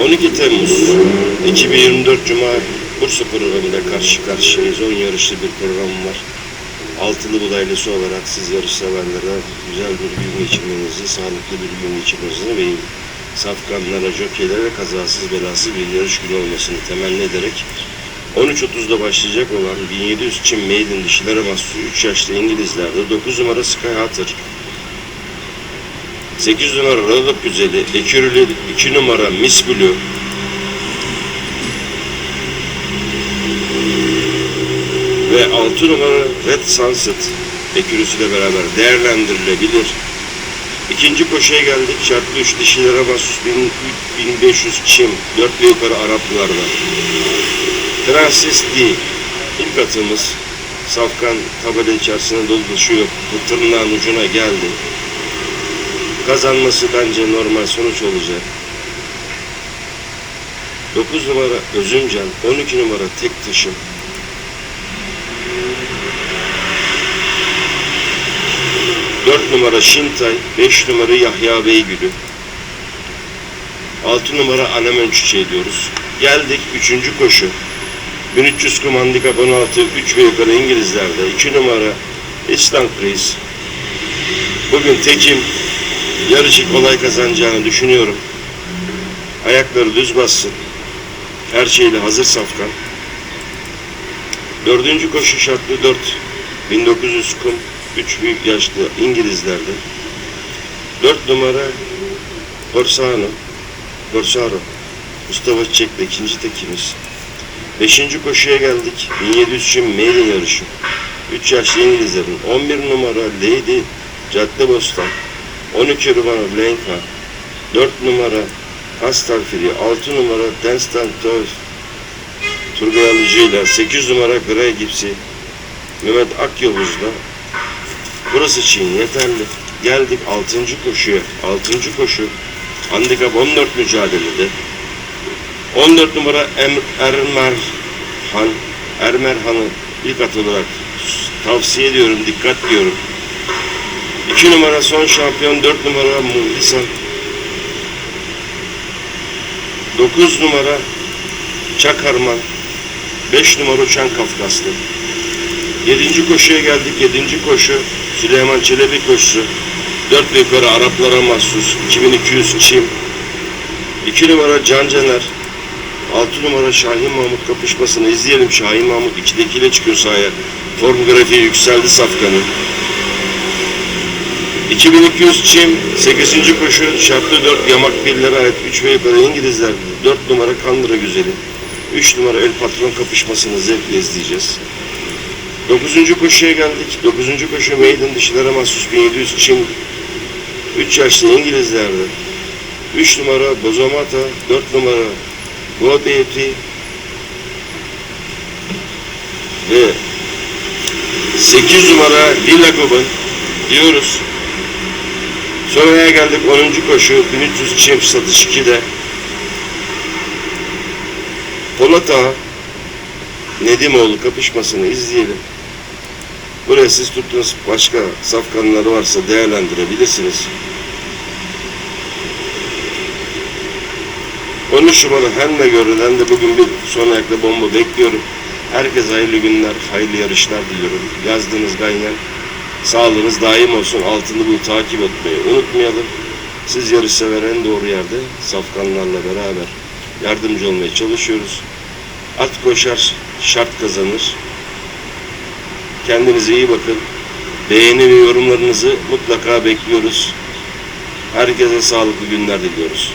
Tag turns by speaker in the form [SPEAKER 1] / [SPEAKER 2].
[SPEAKER 1] 12 Temmuz 2024 Cuma Bursa programında karşı karşıyayız. 10 yarışlı bir programım var. Altılı budaylısı olarak siz yarış severlere güzel bir gün geçirmenizi, sağlıklı bir gün geçirmenizi ve safkanlara, jokeylere kazasız belasız bir yarış günü olmasını temenni ederek 13.30'da başlayacak olan 1700 Çin Maiden dişilere mahsus 3 yaşlı İngilizlerde 9 numara Sky Hatter 8 numara Rodop Güzeli, Ekürülü 2 numara Miss Blue, ve 6 numara Red Sunset ekürüsüyle beraber değerlendirilebilir. İkinci koşuya geldik. Şartlı 3 dişilere mahsus 1000 1500 çim, 4 ve yukarı Araplılarda. Prenses D. İlk atımız Safkan tabela içerisinde dolaşıyor. Tırnağın ucuna geldi. Kazanması bence normal sonuç olacak. 9 numara Özümcan, 12 numara Tek Taşım, 4 numara Şintay, 5 numara Yahya Beygülü, 6 numara Anemen Çiçeği diyoruz. Geldik 3. koşu. 1300 kum handikap 16, 3 ve yukarı İngilizlerde. 2 numara İslam Kriz. Bugün tekim yarışı kolay kazanacağını düşünüyorum. Ayakları düz bassın. Her şeyle hazır safkan. Dördüncü koşu şartlı 4. 1900 kum 3 büyük yaşlı İngilizlerde. 4 numara Corsano. Corsaro. Mustafa Çiçek'le ikinci tekimiz. Beşinci koşuya geldik. 1700 için maiden yarışı. 3 yaşlı İngilizlerin. 11 numara Lady Caddebostan. 12 numara Blanca. 4 numara Astalfiri. 6 numara Denstan Toys. Turgay Alıcı'yla 8 numara Grey Gipsy. Mehmet Akyavuz'la Burası için yeterli. Geldik 6. koşuya. 6. koşu. Handikap 14 mücadelede. 14 numara em, Ermerhan. Ermerhan'ı ilk at olarak tavsiye ediyorum, dikkat diyorum. 2 numara son şampiyon, 4 numara Muhlisan. 9 numara Çakarman. 5 numara Uçan Kafkaslı. Yedinci koşuya geldik. Yedinci koşu Süleyman Çelebi koşusu. Dört ve yukarı Araplara mahsus. 2200 çim. İki numara Can Caner. Altı numara Şahin Mahmut kapışmasını izleyelim. Şahin Mahmut ikidekiyle çıkıyor sahaya. Form grafiği yükseldi Safkan'ın. 2200 çim. 8. koşu şartlı 4 yamak birlere ait 3 ve yukarı İngilizler. 4 numara Kandıra Güzeli. 3 numara El Patron kapışmasını zevkle izleyeceğiz. Dokuzuncu koşuya geldik. Dokuzuncu koşu Maiden dişilere mahsus 1700 Çin. 3 yaşlı İngilizlerde. 3 numara Bozomata, 4 numara Go Beauty ve 8 numara Lila Goban diyoruz. Sonraya geldik 10. koşu 1300 çift satış 2'de. Polat Ağa Nedimoğlu kapışmasını izleyelim. Buraya siz tuttuğunuz başka safkanları varsa değerlendirebilirsiniz. 13 numara hem de görülen de bugün bir son ayakta bomba bekliyorum. Herkese hayırlı günler, hayırlı yarışlar diliyorum. Yazdığınız ganyan sağlığınız daim olsun. Altını bu takip etmeyi unutmayalım. Siz yarış sever en doğru yerde safkanlarla beraber yardımcı olmaya çalışıyoruz. At koşar, şart kazanır. Kendinize iyi bakın. Beğeni ve yorumlarınızı mutlaka bekliyoruz. Herkese sağlıklı günler diliyoruz.